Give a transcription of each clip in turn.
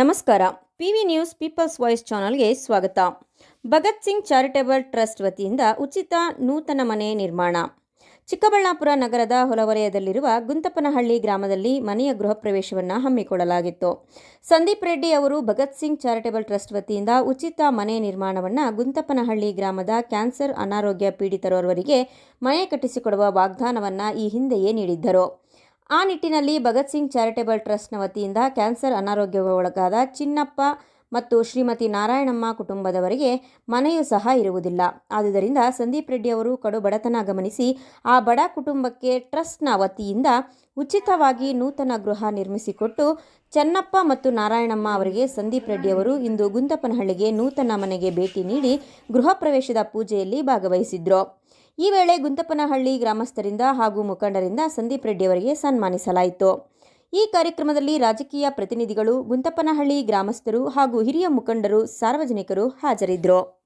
ನಮಸ್ಕಾರ. P V news people's voice ಚಾನಲ್ಗೆ ಸ್ವಾಗತ. ಭಗತ್ ಸಿಂಗ್ ಚಾರಿಟೇಬಲ್ ಟ್ರಸ್ಟ್ ವತಿಯಿಂದ ಉಚಿತ ನೂತನ ಮನೆ ನಿರ್ಮಾಣ. ಚಿಕ್ಕಬಳ್ಳಾಪುರ ನಗರದ ಹೊಲವಲಯದಲ್ಲಿರುವ ಗುಂತಪನಹಳ್ಳಿ ಗ್ರಾಮದಲ್ಲಿ ಮನೆಯ ಗೃಹ ಪ್ರವೇಶವನ್ನು ಹಮ್ಮಿಕೊಳ್ಳಲಾಗಿತ್ತು. ಸಂದೀಪ್ ರೆಡ್ಡಿ ಅವರು ಭಗತ್ ಸಿಂಗ್ ಚಾರಿಟೇಬಲ್ ಟ್ರಸ್ಟ್ ವತಿಯಿಂದ ಉಚಿತ ಮನೆ ನಿರ್ಮಾಣವನ್ನು ಗುಂತಪನಹಳ್ಳಿ ಗ್ರಾಮದ ಕ್ಯಾನ್ಸರ್ ಅನಾರೋಗ್ಯ ಪೀಡಿತರವರಿಗೆ ಮನೆ ಕಟ್ಟಿಸಿಕೊಡುವ ವಾಗ್ದಾನವನ್ನು ಈ ಹಿಂದೆಯೇ ನೀಡಿದ್ದರು. ಆ ನಿಟ್ಟಿನಲ್ಲಿ ಭಗತ್ ಸಿಂಗ್ ಚಾರಿಟೇಬಲ್ ಟ್ರಸ್ಟ್ನ ವತಿಯಿಂದ ಕ್ಯಾನ್ಸರ್ ಅನಾರೋಗ್ಯಕ್ಕೆ ಒಳಗಾದ ಚಿನ್ನಪ್ಪ ಮತ್ತು ಶ್ರೀಮತಿ ನಾರಾಯಣಮ್ಮ ಕುಟುಂಬದವರಿಗೆ ಮನೆಯೂ ಸಹ ಇರುವುದಿಲ್ಲ. ಆದುದರಿಂದ ಸಂದೀಪ್ ರೆಡ್ಡಿ ಅವರು ಕಡು ಬಡತನ ಗಮನಿಸಿ ಆ ಬಡ ಕುಟುಂಬಕ್ಕೆ ಟ್ರಸ್ಟ್ನ ವತಿಯಿಂದ ಉಚಿತವಾಗಿ ನೂತನ ಗೃಹ ನಿರ್ಮಿಸಿಕೊಟ್ಟು ಚೆನ್ನಪ್ಪ ಮತ್ತು ನಾರಾಯಣಮ್ಮ ಅವರಿಗೆ ಸಂದೀಪ್ ರೆಡ್ಡಿ ಅವರು ಇಂದು ಗುಂತಪನಹಳ್ಳಿಗೆ ನೂತನ ಮನೆಗೆ ಭೇಟಿ ನೀಡಿ ಗೃಹ ಪ್ರವೇಶದ ಪೂಜೆಯಲ್ಲಿ ಭಾಗವಹಿಸಿದ್ರು. ಈ ವೇಳೆ ಗುಂತಪ್ಪನಹಳ್ಳಿ ಗ್ರಾಮಸ್ಥರಿಂದ ಹಾಗೂ ಮುಖಂಡರಿಂದ ಸಂದೀಪ್ ರೆಡ್ಡಿ ಅವರಿಗೆ ಸನ್ಮಾನಿಸಲಾಯಿತು. ಈ ಕಾರ್ಯಕ್ರಮದಲ್ಲಿ ರಾಜಕೀಯ ಪ್ರತಿನಿಧಿಗಳು ಗುಂತಪ್ಪನಹಳ್ಳಿ ಗ್ರಾಮಸ್ಥರು ಹಾಗೂ ಹಿರಿಯ ಮುಖಂಡರು, ಸಾರ್ವಜನಿಕರು ಹಾಜರಿದ್ದರು.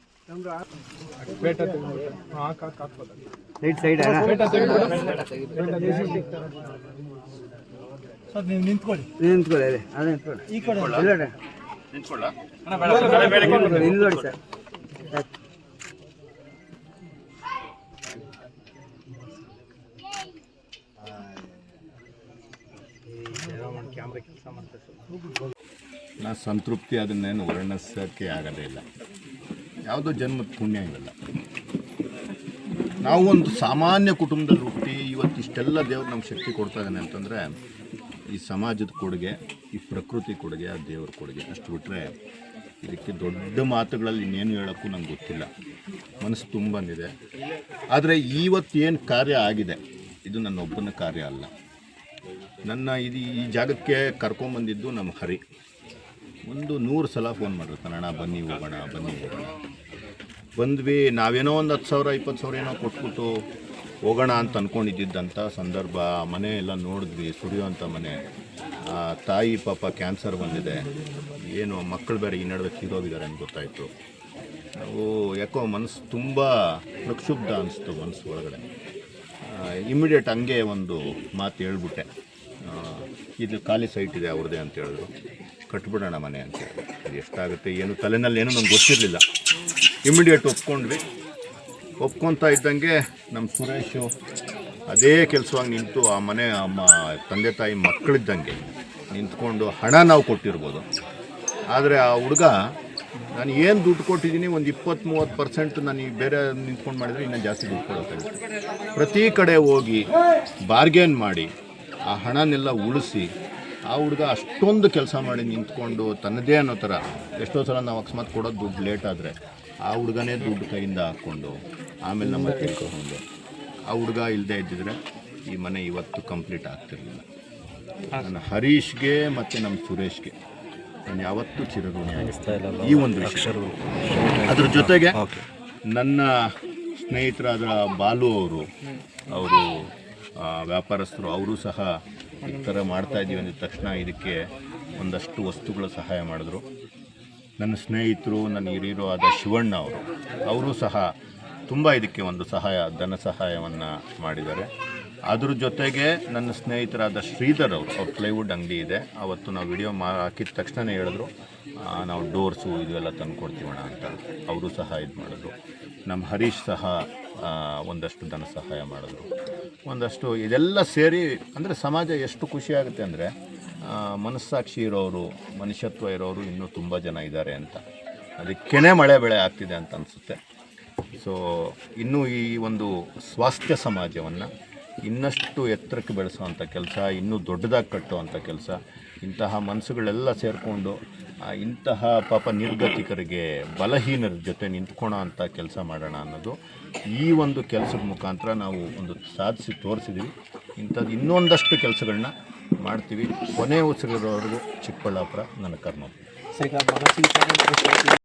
ರೈಟ್ ಸೈಡ್ ಸರ್ ನೀವು ನಿಂತ್ಕೊಳ್ಳಿ. ನಿಂತ್ಕೊಳ್ಳಿ ಅದೇ ಅದೇ ನಿಂತ್ಕೊಳ್ಳಿ. ಈ ಕಡೆ ಇಲ್ಲ ನೋಡಿ. ನಿಂತ್ಕೊಳ್ಳ? ಇಲ್ಲಿ ನೋಡಿ ಸರ್. ನಾ ಸಂತೃಪ್ತಿ ಅದನ್ನೇನು ವರ್ಣಿಸೋಕ್ಕೆ ಆಗೋದೇ ಇಲ್ಲ. ಯಾವುದೋ ಜನ್ಮದ ಪುಣ್ಯ ಇಲ್ಲ ನಾವು ಒಂದು ಸಾಮಾನ್ಯ ಕುಟುಂಬದಲ್ಲಿ ಹುಟ್ಟಿ ಇವತ್ತು ಇಷ್ಟೆಲ್ಲ ದೇವ್ರು ನಮ್ಗೆ ಶಕ್ತಿ ಕೊಡ್ತಾ ಇದ್ದಾನೆ ಅಂತಂದರೆ, ಈ ಸಮಾಜದ ಕೊಡುಗೆ, ಈ ಪ್ರಕೃತಿ ಕೊಡುಗೆ, ಆ ದೇವ್ರ ಕೊಡುಗೆ ಅಷ್ಟು ಬಿಟ್ಟರೆ ಇದಕ್ಕೆ ದೊಡ್ಡ ಮಾತುಗಳಲ್ಲಿ ಇನ್ನೇನು ಹೇಳೋಕ್ಕೂ ನಂಗೆ ಗೊತ್ತಿಲ್ಲ. ಮನಸ್ಸು ತುಂಬಂದಿದೆ ಆದರೆ ಆದರೆ ಇವತ್ತೇನು ಕಾರ್ಯ ಆಗಿದೆ? ಇದು ನನ್ನ ಒಬ್ಬನ ಕಾರ್ಯ ಅಲ್ಲ. ನನ್ನ ಇದು ಈ ಜಾಗಕ್ಕೆ ಕರ್ಕೊಂಬಂದಿದ್ದು ನಮ್ಮ ಹರಿ. ಒಂದು ನೂರು ಸಲ ಫೋನ್ ಮಾಡಿರ್ತಾನೆ, ಅಣ್ಣ ಬನ್ನಿ ಹೋಗೋಣ ಬನ್ನಿ ಹೋಗೋಣ. ಬಂದ್ವಿ, ನಾವೇನೋ ಒಂದು ಹತ್ತು ಸಾವಿರ, ಇಪ್ಪತ್ತು ಸಾವಿರ ಏನೋ ಕೊಟ್ಬಿಟ್ಟು ಹೋಗೋಣ ಅಂತ ಅಂದ್ಕೊಂಡಿದ್ದಂಥ ಸಂದರ್ಭ ಮನೆ ಎಲ್ಲ ನೋಡಿದ್ವಿ ಸುರಿಯುವಂಥ ಮನೆ. ತಾಯಿ ಪಾಪ ಕ್ಯಾನ್ಸರ್ ಬಂದಿದೆ. ಏನು ಮಕ್ಕಳು ಬೇರೆ ಈ ನಡುವೆ ತೀರೋಗಿದ್ದಾರೆ ಅಂತ ಗೊತ್ತಾಯಿತು. ನಾವು ಯಾಕೋ ಮನಸ್ಸು ತುಂಬ ಪ್ರಕ್ಷುಬ್ಧ ಅನಿಸ್ತು ಮನಸ್ಸು ಒಳಗಡೆ. ಇಮಿಡಿಯೇಟ್ ಹಂಗೆ ಒಂದು ಮಾತು ಹೇಳ್ಬಿಟ್ಟೆ. ಇದು ಖಾಲಿ ಸೈಟ್ ಇದೆ ಅವ್ರದ್ದೇ ಅಂತ ಹೇಳಿದ್ರು. ಕಟ್ಬಿಡೋಣ ಮನೆ ಅಂತ ಅದು ಎಷ್ಟಾಗುತ್ತೆ, ಏನು ತಲೆನಲ್ಲಿ ಏನೂ ನಂಗೆ ಗೊತ್ತಿರಲಿಲ್ಲ. ಇಮ್ಮಿಡಿಯೇಟ್ ಒಪ್ಕೊಂಡ್ವಿ. ಒಪ್ಕೊತಾ ಇದ್ದಂಗೆ ನಮ್ಮ ಸುರೇಶು ಅದೇ ಕೆಲಸವಾಗಿ ನಿಂತು ಆ ಮನೆ ಅಮ್ಮ ತಂದೆ ತಾಯಿ ಮಕ್ಕಳಿದ್ದಂಗೆ ನಿಂತ್ಕೊಂಡು ಹಣ ನಾವು ಕೊಟ್ಟಿರ್ಬೋದು. ಆದರೆ ಆ ಹುಡುಗ, ನಾನು ಏನು ದುಡ್ಡು ಕೊಟ್ಟಿದ್ದೀನಿ ಒಂದು ಇಪ್ಪತ್ತು ಮೂವತ್ತು ಪರ್ಸೆಂಟ್ ನಾನು ಬೇರೆ ನಿಂತ್ಕೊಂಡು ಮಾಡಿದರೆ ಇನ್ನೂ ಜಾಸ್ತಿ ದುಡ್ಡು ಕೊಡೋಕ್ಕಾಗುತ್ತೆ ಪ್ರತಿ ಕಡೆ ಹೋಗಿ ಬಾರ್ಗೇನ್ ಮಾಡಿ, ಆ ಹಣನೆಲ್ಲ ಉಳಿಸಿ, ಆ ಹುಡುಗ ಅಷ್ಟೊಂದು ಕೆಲಸ ಮಾಡಿ ನಿಂತ್ಕೊಂಡು ತನ್ನದೇ ಅನ್ನೋ ಥರ ಎಷ್ಟೋ ಸಲ ನಾವು ಅಕಸ್ಮಾತ್ ಕೊಡೋದು ದುಡ್ಡು ಲೇಟ್ ಆ ಹುಡುಗನೇ ದುಡ್ಡು ಕೈಯಿಂದ ಹಾಕ್ಕೊಂಡು ಆಮೇಲೆ ನಮ್ಮ ತಿಳ್ಕೊಂಡು ಆ ಹುಡುಗ ಇಲ್ಲದೆ ಇದ್ದಿದ್ರೆ ಈ ಮನೆ ಇವತ್ತು ಕಂಪ್ಲೀಟ್ ಆಗ್ತಿರಲಿಲ್ಲ. ನನ್ನ ಹರೀಶ್ಗೆ ಮತ್ತು ನಮ್ಮ ಸುರೇಶ್ಗೆ. ನಾನು ಯಾವತ್ತೂ ಚಿರಋಣಿ ಈ ಒಂದು ವಿಷಯ. ಅದ್ರ ಜೊತೆಗೆ ನನ್ನ ಸ್ನೇಹಿತರಾದ ಬಾಲು ಅವರು ಅವರು ವ್ಯಾಪಾರಸ್ಥರು, ಅವರು ಸಹ ಈ ಥರ ಮಾಡ್ತಾ ಇದ್ದೀವಿ ತಕ್ಷಣ ಇದಕ್ಕೆ ಒಂದಷ್ಟು ವಸ್ತುಗಳ ಸಹಾಯ ಮಾಡಿದ್ರು. ನನ್ನ ಸ್ನೇಹಿತರು, ನನ್ನ ಹಿರಿಯರು ಆದ ಶಿವಣ್ಣ ಅವರು ಅವರು ಸಹ ತುಂಬ ಇದಕ್ಕೆ ಒಂದು ಸಹಾಯ, ಧನ ಸಹಾಯವನ್ನು ಮಾಡಿದ್ದಾರೆ. ಅದ್ರ ಜೊತೆಗೆ ನನ್ನ ಸ್ನೇಹಿತರಾದ ಶ್ರೀಧರ್ ಅವರು, ಅವ್ರ ಪ್ಲೈವುಡ್ ಅಂಗಡಿ ಇದೆ. ಅವತ್ತು ನಾವು ವಿಡಿಯೋ ಮಾ, ಹಾಕಿದ ತಕ್ಷಣವೇ ಹೇಳಿದ್ರು ನಾವು ಡೋರ್ಸು ಇದೆಲ್ಲ ತಂದು ಕೊಡ್ತೀವಣ ಅಂತ. ಅವರು ಸಹ ಇದು ಮಾಡಿದ್ರು. ನಮ್ಮ ಹರೀಶ್ ಸಹ ಒಂದಷ್ಟು ಧನ ಸಹಾಯ ಮಾಡಿದ್ರು. ಒಂದಷ್ಟು ಇದೆಲ್ಲ ಸೇರಿ, ಅಂದರೆ ಸಮಾಜ ಎಷ್ಟು ಖುಷಿಯಾಗುತ್ತೆ ಅಂದರೆ ಮನಸ್ಸಾಕ್ಷಿ ಇರೋರು, ಮನುಷ್ಯತ್ವ ಇರೋರು ಇನ್ನೂ ತುಂಬ ಜನ ಇದ್ದಾರೆ ಅಂತ. ಅದಕ್ಕೇ ಮಳೆ ಬೆಳೆ ಆಗ್ತಿದೆ ಅಂತ ಅನಿಸುತ್ತೆ. ಸೊ ಇನ್ನೂ ಈ ಒಂದು ಸ್ವಾಸ್ಥ್ಯ ಸಮಾಜವನ್ನು ಇನ್ನಷ್ಟು ಎತ್ತರಕ್ಕೆ ಬೆಳೆಸುವಂಥ ಕೆಲಸ, ಇನ್ನೂ ದೊಡ್ಡದಾಗಿ ಕಟ್ಟುವಂಥ ಕೆಲಸ, ಇಂತಹ ಮನಸ್ಸುಗಳೆಲ್ಲ ಸೇರಿಕೊಂಡು ಇಂತಹ ಪಾಪ ನಿರ್ಗತಿಕರಿಗೆ ಬಲಹೀನರ ಜೊತೆ ನಿಂತ್ಕೊಳೋ ಅಂಥ ಕೆಲಸ ಮಾಡೋಣ ಅನ್ನೋದು ಈ ಒಂದು ಕೆಲಸದ ಮುಖಾಂತರ ನಾವು ಒಂದು ಸಾಧಿಸಿ ತೋರಿಸಿದ್ವಿ. ಇಂಥದ್ದು ಇನ್ನೊಂದಷ್ಟು ಕೆಲಸಗಳನ್ನ ಮಾಡ್ತೀವಿ. ಕೊನೆ ಉಸಿರಿರೋವರೆಗೂ ಚಿಕ್ಕಬಳ್ಳಾಪುರ ನನ್ನ ಕರ್ಮ